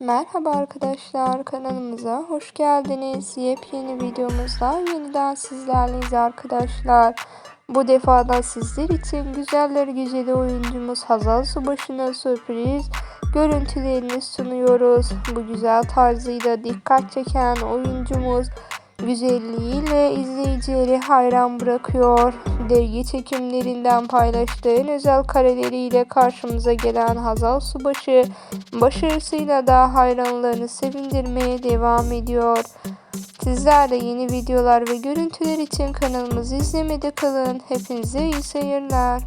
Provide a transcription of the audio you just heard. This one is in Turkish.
Merhaba arkadaşlar kanalımıza hoş geldiniz. Yepyeni videomuzda yeniden sizlerleyiz arkadaşlar. Bu defa da sizler için güzeller güzeli oyuncumuz Hazal Subaşı'na sürpriz görüntülerini sunuyoruz. Bu güzel tarzıyla dikkat çeken oyuncumuz güzelliğiyle izleyicileri hayran bırakıyor. Dergi çekimlerinden paylaştığı özel kareleriyle karşımıza gelen Hazal Subaşı başarısıyla da hayranlarını sevindirmeye devam ediyor. Sizler de yeni videolar ve görüntüler için kanalımızı izlemede kalın. Hepinize iyi seyirler.